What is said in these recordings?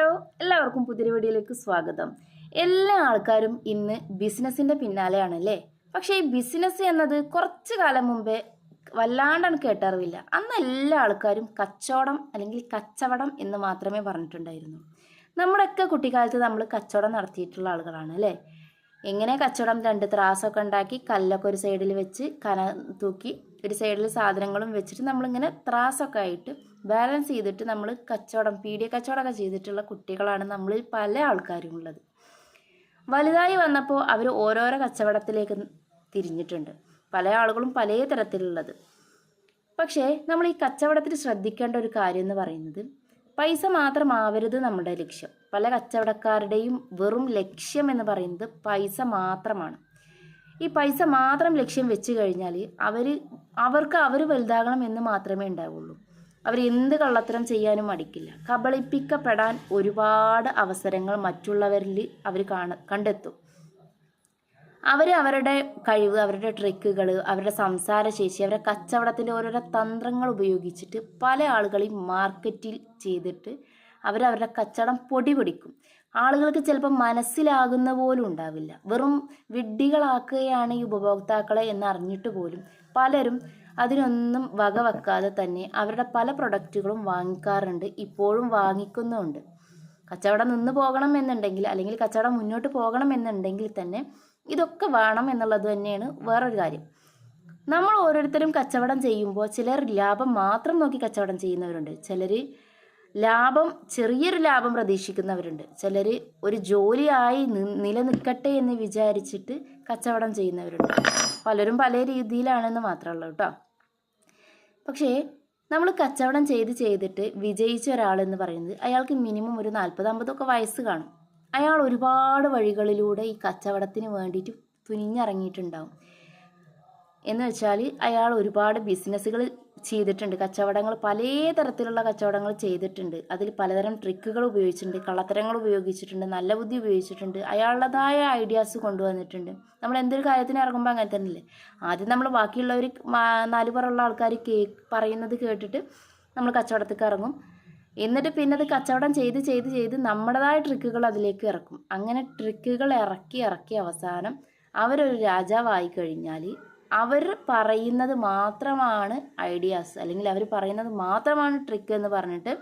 Hello എല്ലാവർക്കും പുതിയൊരു വീഡിയോയിലേക്ക് സ്വാഗതം. എല്ലാ ആൾക്കാരും ഇന്ന് ബിസിനസ്സിന്റെ പിന്നാലെയാണല്ലേ? പക്ഷേ ഈ ബിസിനസ് എന്നത് കുറച്ച് കാലം മുമ്പേ വല്ലാണ്ടാണ് കേട്ടറിവില്ല. അന്ന് എല്ലാ ആൾക്കാരും കച്ചവടം അല്ലെങ്കിൽ കച്ചവടം എന്ന് മാത്രമേ പറഞ്ഞിട്ടുണ്ടായിരുന്നു. നമ്മുടെയൊക്കെ കുട്ടിക്കാലത്ത് നമ്മൾ കച്ചവടം നടത്തിയിട്ടുള്ള ആളുകളാണ് അല്ലേ? എങ്ങനെ കച്ചവടം രണ്ട് ത്രാസൊക്കെ ഉണ്ടാക്കി കല്ലൊക്കെ ഒരു സൈഡിൽ വെച്ച് കന തൂക്കി ഒരു സൈഡിൽ സാധനങ്ങളും വെച്ചിട്ട് നമ്മളിങ്ങനെ ത്രാസൊക്കെ ആയിട്ട് ബാലൻസ് ചെയ്തിട്ട് നമ്മൾ കച്ചവടം പീഡിയ കച്ചവടമൊക്കെ ചെയ്തിട്ടുള്ള കുട്ടികളാണ് നമ്മളിൽ പല ആൾക്കാരും ഉള്ളത്. വലുതായി വന്നപ്പോൾ അവർ ഓരോരോ കച്ചവടത്തിലേക്ക് തിരിഞ്ഞിട്ടുണ്ട്. പല ആളുകളും പല തരത്തിലുള്ളത്. പക്ഷേ നമ്മൾ ഈ കച്ചവടത്തിൽ ശ്രദ്ധിക്കേണ്ട ഒരു കാര്യം എന്ന് പറയുന്നത് പൈസ മാത്രമാവരുത് നമ്മുടെ ലക്ഷ്യം. പല കച്ചവടക്കാരുടെയും വെറും ലക്ഷ്യം എന്ന് പറയുന്നത് പൈസ മാത്രമാണ്. ഈ പൈസ മാത്രം ലക്ഷ്യം വെച്ച് കഴിഞ്ഞാൽ അവർ അവർക്ക് അവർ വലുതാകണം എന്ന് മാത്രമേ ഉണ്ടാവുള്ളൂ. അവർ എന്ത് കള്ളത്തരം ചെയ്യാനും മടിക്കില്ല. കബളിപ്പിക്കപ്പെടാൻ ഒരുപാട് അവസരങ്ങൾ മറ്റുള്ളവരിൽ അവർ കാണ കണ്ടെത്തും. അവർ അവരുടെ കഴിവ് അവരുടെ ട്രിക്കുകൾ അവരുടെ സംസാരശേഷി അവരുടെ കച്ചവടത്തിന്റെ ഓരോരോ തന്ത്രങ്ങൾ ഉപയോഗിച്ചിട്ട് പല ആളുകളെയും മാർക്കറ്റിൽ ചെയ്തിട്ട് അവരവരുടെ കച്ചവടം പൊടി പിടിക്കും ആളുകൾക്ക് ചിലപ്പോൾ മനസ്സിലാകുന്ന പോലും ഉണ്ടാവില്ല. വെറും വിഡ്ഢികളാക്കുകയാണ് ഈ ഉപഭോക്താക്കളെ എന്നറിഞ്ഞിട്ട് പോലും പലരും അതിനൊന്നും വക വെക്കാതെ തന്നെ അവരുടെ പല പ്രൊഡക്റ്റുകളും വാങ്ങിക്കാറുണ്ട് ഇപ്പോഴും വാങ്ങിക്കുന്നുമുണ്ട്. കച്ചവടം നിന്ന് പോകണം എന്നുണ്ടെങ്കിൽ അല്ലെങ്കിൽ കച്ചവടം മുന്നോട്ട് പോകണം എന്നുണ്ടെങ്കിൽ തന്നെ ഇതൊക്കെ വേണം എന്നുള്ളത് തന്നെയാണ് വേറൊരു കാര്യം. നമ്മൾ ഓരോരുത്തരും കച്ചവടം ചെയ്യുമ്പോൾ ചിലർ ലാഭം മാത്രം നോക്കി കച്ചവടം ചെയ്യുന്നവരുണ്ട്. ചിലർ ലാഭം ചെറിയൊരു ലാഭം പ്രതീക്ഷിക്കുന്നവരുണ്ട്. ചിലർ ഒരു ജോലിയായി നിലനിൽക്കട്ടെ എന്ന് വിചാരിച്ചിട്ട് കച്ചവടം ചെയ്യുന്നവരുണ്ട്. പലരും പല രീതിയിലാണെന്ന് മാത്രമല്ല കേട്ടോ. പക്ഷേ നമ്മൾ കച്ചവടം ചെയ്ത് ചെയ്തിട്ട് വിജയിച്ച ഒരാളെന്ന് പറയുന്നത് അയാൾക്ക് മിനിമം ഒരു നാൽപ്പത് അമ്പതൊക്കെ വയസ്സ് കാണും. അയാൾ ഒരുപാട് വഴികളിലൂടെ ഈ കച്ചവടത്തിന് വേണ്ടിയിട്ട് തുനിഞ്ഞിറങ്ങിയിട്ടുണ്ടാവും. എന്ന് വെച്ചാൽ അയാൾ ഒരുപാട് ബിസിനസ്സുകൾ ചെയ്തിട്ടുണ്ട്. കച്ചവടങ്ങൾ പല തരത്തിലുള്ള കച്ചവടങ്ങൾ ചെയ്തിട്ടുണ്ട്. അതിൽ പലതരം ട്രിക്കുകൾ ഉപയോഗിച്ചിട്ടുണ്ട്. കള്ളത്തരങ്ങൾ ഉപയോഗിച്ചിട്ടുണ്ട്. നല്ല ബുദ്ധി ഉപയോഗിച്ചിട്ടുണ്ട്. അയാളുടേതായ ഐഡിയാസ് കൊണ്ടുവന്നിട്ടുണ്ട്. നമ്മൾ എന്തൊരു കാര്യത്തിന് ഇറങ്ങുമ്പോൾ അങ്ങനെ തന്നെയല്ലേ? ആദ്യം നമ്മൾ ബാക്കിയുള്ളവർ നാല് പുറമുള്ള ആൾക്കാർ കേ പറയുന്നത് കേട്ടിട്ട് നമ്മൾ കച്ചവടത്തേക്ക് ഇറങ്ങും. എന്നിട്ട് പിന്നെ അത് കച്ചവടം ചെയ്ത് ചെയ്ത് ചെയ്ത് നമ്മുടേതായ ട്രിക്കുകൾ അതിലേക്ക് ഇറക്കും. അങ്ങനെ ട്രിക്കുകൾ ഇറക്കി ഇറക്കി അവസാനം അവരൊരു രാജാവായി കഴിഞ്ഞാൽ അവർ പറയുന്നത് മാത്രമാണ് ഐഡിയാസ് അല്ലെങ്കിൽ അവർ പറയുന്നത് മാത്രമാണ് ട്രിക്ക് എന്ന് പറഞ്ഞിട്ട്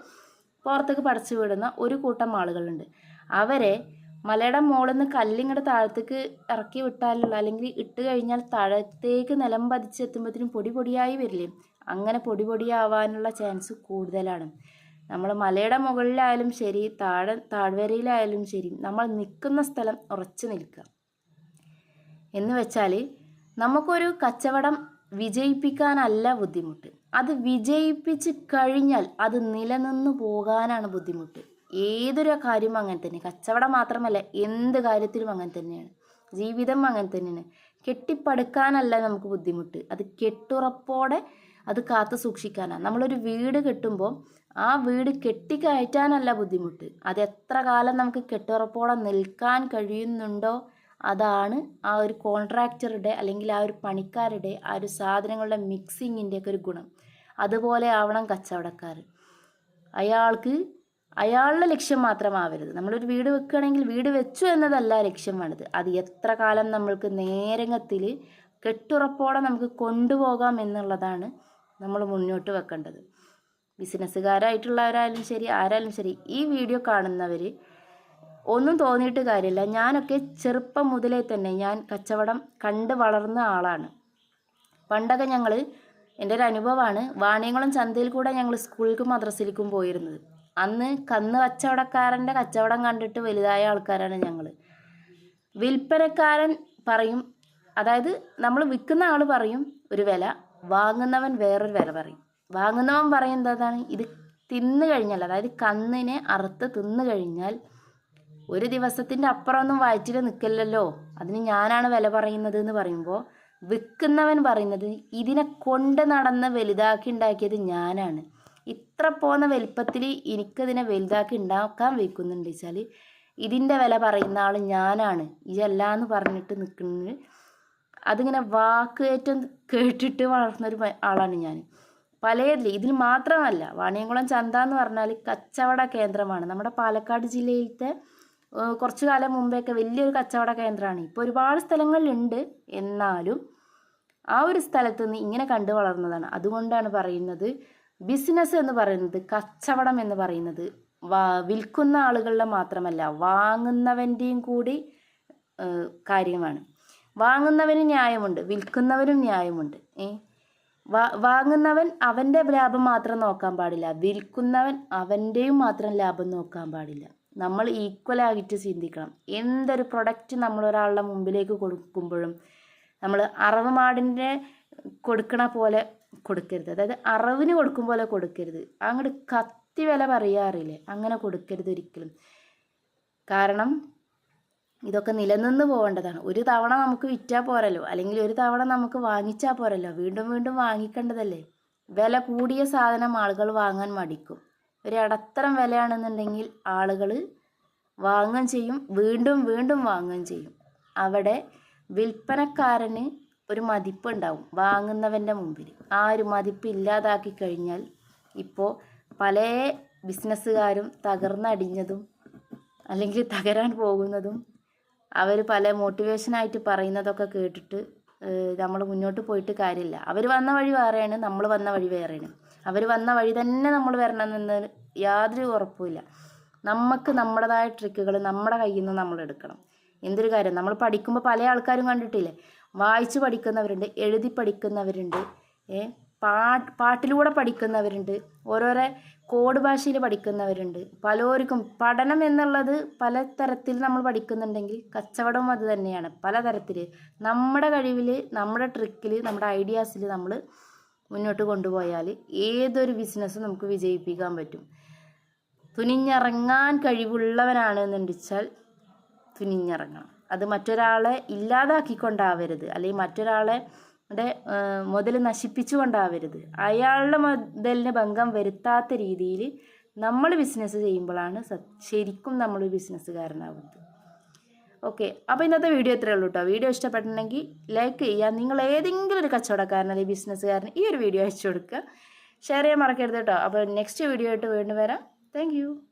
പുറത്തേക്ക് പടച്ചു വിടുന്ന ഒരു കൂട്ടം ആളുകളുണ്ട്. അവരെ മലയുടെ മുകളിൽ നിന്ന് കല്ലിങ്ങോട്ട് താഴത്തേക്ക് ഇറക്കി വിട്ടാലുള്ള അല്ലെങ്കിൽ ഇട്ട് കഴിഞ്ഞാൽ താഴത്തേക്ക് നിലം പതിച്ചെത്തുമ്പോഴത്തേനും പൊടി പൊടിയായി വരില്ലേ? അങ്ങനെ പൊടി പൊടിയാവാനുള്ള ചാൻസ് കൂടുതലാണ്. നമ്മൾ മലയുടെ മുകളിലായാലും ശരി താഴെ താഴ്വരയിലായാലും ശരി നമ്മൾ നിൽക്കുന്ന സ്ഥലം ഉറച്ചു നിൽക്കുക. എന്ന് വെച്ചാൽ നമുക്കൊരു കച്ചവടം വിജയിപ്പിക്കാനല്ല ബുദ്ധിമുട്ട്. അത് വിജയിപ്പിച്ച് കഴിഞ്ഞാൽ അത് നിലനിന്ന് പോകാനാണ് ബുദ്ധിമുട്ട്. ഏതൊരു കാര്യം അങ്ങനെ തന്നെ. കച്ചവടം മാത്രമല്ല എന്ത് കാര്യത്തിലും അങ്ങനെ തന്നെയാണ്. ജീവിതം അങ്ങനെ തന്നെയാണ്. കെട്ടിപ്പടുക്കാനല്ല നമുക്ക് ബുദ്ധിമുട്ട്. അത് കെട്ടുറപ്പോടെ അത് കാത്തു സൂക്ഷിക്കാനാണ്. നമ്മളൊരു വീട് കെട്ടുമ്പോൾ ആ വീട് കെട്ടിക്കയറ്റാനല്ല ബുദ്ധിമുട്ട്. അത് എത്ര കാലം നമുക്ക് കെട്ടുറപ്പോടെ നിൽക്കാൻ കഴിയുന്നുണ്ടോ അതാണ് ആ ഒരു കോൺട്രാക്ടറുടെ അല്ലെങ്കിൽ ആ ഒരു പണിക്കാരുടെ ആ ഒരു സാധനങ്ങളുടെ മിക്സിങ്ങിന്റെ ഒക്കെ ഒരു ഗുണം. അതുപോലെ ആവണം കച്ചവടക്കാർ അയാൾക്ക് അയാളുടെ ലക്ഷ്യം മാത്രമാവരുത്. നമ്മളൊരു വീട് വെക്കുകയാണെങ്കിൽ വീട് വെച്ചു എന്നതല്ല ലക്ഷ്യം വേണ്ടത്. അത് എത്ര കാലം നമ്മൾക്ക് നേരങ്ങത്തിൽ കെട്ടുറപ്പോടെ നമുക്ക് കൊണ്ടുപോകാം എന്നുള്ളതാണ് നമ്മൾ മുന്നോട്ട് വെക്കേണ്ടത്. ബിസിനസ്സുകാരായിട്ടുള്ളവരായാലും ശരി ആരായാലും ശരി ഈ വീഡിയോ കാണുന്നവർ ഒന്നും തോന്നിയിട്ട് കാര്യമില്ല. ഞാനൊക്കെ ചെറുപ്പം മുതലേ തന്നെ ഞാൻ കച്ചവടം കണ്ട് വളർന്ന ആളാണ്. പണ്ടൊക്കെ ഞങ്ങൾ എന്റെ ഒരു അനുഭവമാണ് വാണിയംകുളം ചന്തയിൽ കൂടെ ഞങ്ങൾ സ്കൂളിലേക്കും മദ്രസയിലേക്കും പോയിരുന്നത്. അന്ന് കന്ന് കച്ചവടക്കാരന്റെ കച്ചവടം കണ്ടിട്ട് വലുതായ ആൾക്കാരാണ് ഞങ്ങൾ വിൽപ്പനക്കാരൻ പറയും അതായത് നമ്മൾ വിൽക്കുന്ന ആൾ പറയും ഒരു വില. വാങ്ങുന്നവൻ വേറൊരു വില പറയും. വാങ്ങുന്നവൻ പറയുന്നതാണ് ഇത് തിന്നു കഴിഞ്ഞാൽ അതായത് കന്നിനെ അറുത്ത് തിന്നു കഴിഞ്ഞാൽ ഒരു ദിവസത്തിന്റെ അപ്പുറമൊന്നും വയറ്റിൽ നിൽക്കില്ലല്ലോ അതിന് ഞാനാണ് വില പറയുന്നത് എന്ന് പറയുമ്പോൾ വിൽക്കുന്നവൻ പറയുന്നത് ഇതിനെ കൊണ്ട് നടന്ന് വലുതാക്കി ഉണ്ടാക്കിയത് ഞാനാണ്. ഇത്ര പോകുന്ന വലിപ്പത്തിൽ എനിക്കതിനെ വലുതാക്കി ഉണ്ടാക്കാൻ വയ്ക്കുന്നുണ്ട് വെച്ചാൽ ഇതിന്റെ വില പറയുന്ന ആൾ ഞാനാണ്. ഇതല്ല പറഞ്ഞിട്ട് നിൽക്കുന്നത് അതിങ്ങനെ വാക്കേറ്റം കേട്ടിട്ട് വളർന്നൊരു ആളാണ് ഞാൻ പലതിൽ ഇതിൽ മാത്രമല്ല വാണിയംകുളം ചന്ത എന്ന് പറഞ്ഞാൽ കച്ചവട കേന്ദ്രമാണ്. നമ്മുടെ പാലക്കാട് ജില്ലയിലത്തെ കുറച്ചു കാലം മുമ്പെയൊക്കെ വലിയൊരു കച്ചവട കേന്ദ്രമാണ്. ഇപ്പോൾ ഒരുപാട് സ്ഥലങ്ങളിലുണ്ട്. എന്നാലും ആ ഒരു സ്ഥലത്ത് നിന്ന് ഇങ്ങനെ കണ്ടു വളർന്നതാണ്. അതുകൊണ്ടാണ് പറയുന്നത് ബിസിനസ് എന്ന് പറയുന്നത് കച്ചവടം എന്ന് പറയുന്നത്. വിൽക്കുന്ന ആളുകളുടെ മാത്രമല്ല വാങ്ങുന്നവന്റെയും കൂടി കാര്യമാണ്. വാങ്ങുന്നവന് ന്യായമുണ്ട് വിൽക്കുന്നവനും ന്യായമുണ്ട്. ഏ വാങ്ങുന്നവൻ അവന്റെ ലാഭം മാത്രം നോക്കാൻ പാടില്ല വിൽക്കുന്നവൻ അവന്റെയും മാത്രം ലാഭം നോക്കാൻ പാടില്ല. നമ്മൾ ഈക്വലായിട്ട് ചിന്തിക്കണം. എന്തൊരു പ്രൊഡക്റ്റ് നമ്മൾ ഒരാളുടെ മുമ്പിലേക്ക് കൊടുക്കുമ്പോഴും നമ്മൾ അറവ് മാടിന്റെ കൊടുക്കണ പോലെ കൊടുക്കരുത്. അതായത് അറവിന് കൊടുക്കും പോലെ കൊടുക്കരുത്. അങ്ങോട്ട് കത്തി വില പറയാറില്ലേ? അങ്ങനെ കൊടുക്കരുത് ഒരിക്കലും. കാരണം ഇതൊക്കെ നിലനിന്ന് പോകേണ്ടതാണ്. ഒരു തവണ നമുക്ക് വിറ്റാൽ പോരല്ലോ. അല്ലെങ്കിൽ ഒരു തവണ നമുക്ക് വാങ്ങിച്ചാൽ പോരല്ലോ. വീണ്ടും വീണ്ടും വാങ്ങിക്കേണ്ടതല്ലേ? വില കൂടിയ സാധനം ആളുകൾ വാങ്ങാൻ മടിക്കും. ഒരു ഇടത്തരം വിലയാണെന്നുണ്ടെങ്കിൽ ആളുകൾ വാങ്ങുകയും ചെയ്യും. വീണ്ടും വീണ്ടും വാങ്ങുകയും ചെയ്യും. അവിടെ വിൽപ്പനക്കാരന് ഒരു മതിപ്പുണ്ടാവും വാങ്ങുന്നവന്റെ മുമ്പിൽ ആ ഒരു മതിപ്പ് ഇല്ലാതാക്കി കഴിഞ്ഞാൽ ഇപ്പോൾ പല ബിസിനസ്സുകാരും തകർന്നടിഞ്ഞതും അല്ലെങ്കിൽ തകരാൻ പോകുന്നതും അവർ പല മോട്ടിവേഷനായിട്ട് പറയുന്നതൊക്കെ കേട്ടിട്ട് നമ്മൾ മുന്നോട്ട് പോയിട്ട് കാര്യമില്ല. അവർ വന്ന വഴി വേറെയാണ് നമ്മൾ വന്ന വഴി വേറെയാണ്. അവർ വന്ന വഴി തന്നെ നമ്മൾ വരണമെന്ന് യാതൊരു ഉറപ്പുമില്ല. നമുക്ക് നമ്മുടേതായ ട്രിക്കുകൾ നമ്മുടെ കയ്യിൽ നിന്ന് നമ്മൾ എടുക്കണം. എന്തൊരു കാര്യം? നമ്മൾ പഠിക്കുമ്പോൾ പല ആൾക്കാരും കണ്ടിട്ടില്ലേ? വായിച്ച് പഠിക്കുന്നവരുണ്ട് എഴുതി പഠിക്കുന്നവരുണ്ട് ഏ? പാട്ട് പാട്ടിലൂടെ പഠിക്കുന്നവരുണ്ട് ഓരോരോ കോഡ് ഭാഷയിൽ പഠിക്കുന്നവരുണ്ട്. പലർക്കും പഠനം എന്നുള്ളത് പല തരത്തിൽ നമ്മൾ പഠിക്കുന്നുണ്ടെങ്കിൽ കച്ചവടവും അത് തന്നെയാണ്. പലതരത്തിൽ നമ്മുടെ കഴിവിൽ നമ്മുടെ ട്രിക്കിൽ നമ്മുടെ ഐഡിയാസിൽ നമ്മൾ മുന്നോട്ട് കൊണ്ടുപോയാൽ ഏതൊരു ബിസിനസ്സും നമുക്ക് വിജയിപ്പിക്കാൻ പറ്റും. തുനിഞ്ഞിറങ്ങാൻ കഴിവുള്ളവനാണ് വെച്ചാൽ തുനിഞ്ഞിറങ്ങണം. അത് മറ്റൊരാളെ ഇല്ലാതാക്കിക്കൊണ്ടാവരുത്. അല്ലെങ്കിൽ മറ്റൊരാളെ മുതൽ നശിപ്പിച്ചു കൊണ്ടാവരുത് അയാളുടെ മുതലിന് ഭംഗം വരുത്താത്ത രീതിയിൽ നമ്മൾ ബിസിനസ് ചെയ്യുമ്പോഴാണ് ശരിക്കും നമ്മൾ ബിസിനസ്സുകാരനാവുന്നത് ഓക്കെ. അപ്പോൾ ഇന്നത്തെ വീഡിയോ ഇത്രയേ ഉള്ളൂ കേട്ടോ വീഡിയോ ഇഷ്ടപ്പെട്ടിട്ടുണ്ടെങ്കിൽ ലൈക്ക് ചെയ്യുക. നിങ്ങൾ ഏതെങ്കിലും ഒരു കച്ചവടക്കാരൻ അല്ലെങ്കിൽ ബിസിനസ്സുകാരൻ ഈ ഒരു വീഡിയോ അയച്ചു കൊടുക്കുക. ഷെയർ ചെയ്യാൻ മറക്കരുത് കേട്ടോ അപ്പോൾ നെക്സ്റ്റ് വീഡിയോ ആയിട്ട് വീണ്ടും വരാം. Thank you.